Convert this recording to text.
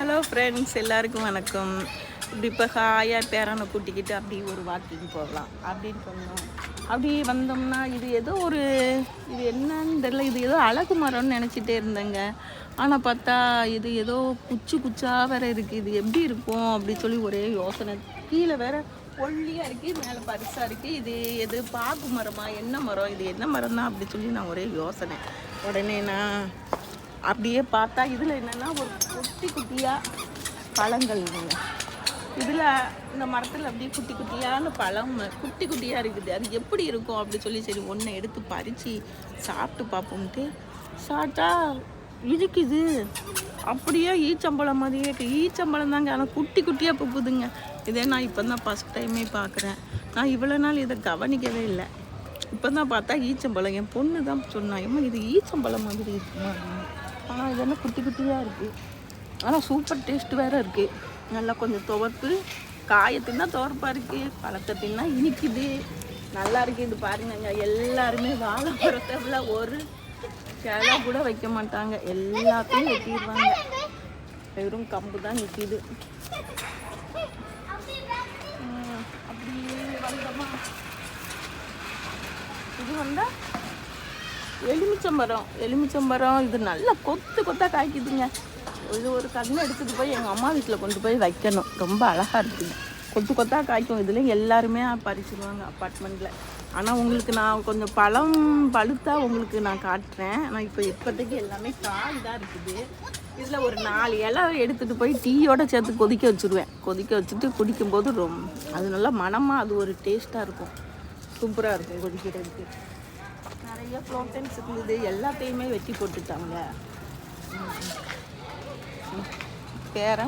Hello friends எல்லாருக்கும் வணக்கம். இப்படி இப்போ ஹாயாக பேரனை கூட்டிக்கிட்டு அப்படி ஒரு வாக்கிங் போகலாம். அப்படின்னு சொன்னோம். அப்படி வந்தோம்னா இது ஏதோ ஒரு இது என்னன்னு தெரியல. இது ஏதோ அழகு மரம்னு நினச்சிட்டே இருந்தேங்க. ஆனால் பார்த்தா இது ஏதோ குச்சி குச்சாக வேற இருக்குது இது எப்படி இருக்கும் அப்படின்னு சொல்லி ஒரே யோசனை. கீழே வேற ஒல்லியாக இருக்குது மேலே பரிசாக இருக்குது இது எது பாக்கு மரமா? என்ன மரம்? இது என்ன மரம் தான் அப்படி சொல்லி நான் ஒரே யோசனை. உடனே நான் அப்படியே பார்த்தா இதில் என்னென்னா ஒரு குட்டி குட்டியாக பழங்கள் இதில் இந்த மரத்தில் அப்படியே குட்டி குட்டியான பழம் குட்டி குட்டியாக இருக்குது. அது எப்படி இருக்கும் அப்படி சொல்லி சரி ஒன்றை எடுத்து பறித்து சாப்பிட்டு பார்ப்போம்ட்டு. சாப்பிட்டா இருக்குது அப்படியே ஈச்சம்பழம் மாதிரியே இருக்குது ஈச்சம்பழம் தாங்க. ஆனால் குட்டி குட்டியாக புப்புதுங்க இதே நான் இப்போ தான் ஃபஸ்ட் டைமே பார்க்குறேன் நான் இவ்வளோ நாள் இதை கவனிக்கவே இல்லை. இப்போ தான் பார்த்தா ஈச்சம்பழம். என் பொண்ணு தான் சொன்னா இது ஈச்சம்பழம் மாதிரி இருக்குமா? ஆனால் இது என்ன குட்டி குட்டியாக இருக்குது ஆனால் சூப்பர் டேஸ்ட் வேறு இருக்குது நல்லா கொஞ்சம் துவர்ப்பு. காயை தின்னா துவர்ப்பாக இருக்குது பழத்தை தின்னா இனிக்குது. நல்லா இருக்குது இது பாருங்கங்க. எல்லாருமே வாழை ஒரு கிளை கூட வைக்க மாட்டாங்க. எல்லாத்தையும் வெட்டிடுவாங்க. வெறும் கம்பு தான் நிற்கிது அப்படியே வந்தோமா? இது வந்தால் எலுமிச்சம்பரம் எலுமிச்சம்பரம் இது நல்லா கொத்து கொத்தா காய்க்குதுங்க. இது ஒரு கண்ணு எடுத்துட்டு போய் எங்கள் அம்மா வீட்டில் கொண்டு போய் வைக்கணும். ரொம்ப அழகாக இருக்குங்க. கொத்து கொத்தா காய்க்கும். இதில் எல்லாருமே பறிச்சிடுவாங்க அப்பார்ட்மெண்ட்டில் ஆனால் உங்களுக்கு நான் கொஞ்சம் பழம் பழுத்தா உங்களுக்கு நான் காட்டுறேன். ஆனால் இப்போ இப்போதைக்கு எல்லாமே காய் தான் இருக்குது. இதில் ஒரு நாலு இலை எடுத்துகிட்டு போய் டீயோட சேர்த்து கொதிக்க வச்சுருவேன். கொதிக்க வச்சுட்டு குடிக்கும்போது ரொம்ப அது நல்லா மனமாக அது ஒரு டேஸ்ட்டாக இருக்கும். சூப்பராக இருக்கும் கொதிக்கிறதுக்கு. நிறைய ஃப்ளோட்டன்ஸ் இருந்தது எல்லாத்தையுமே வெட்டி போட்டுட்டாங்க. பேரன்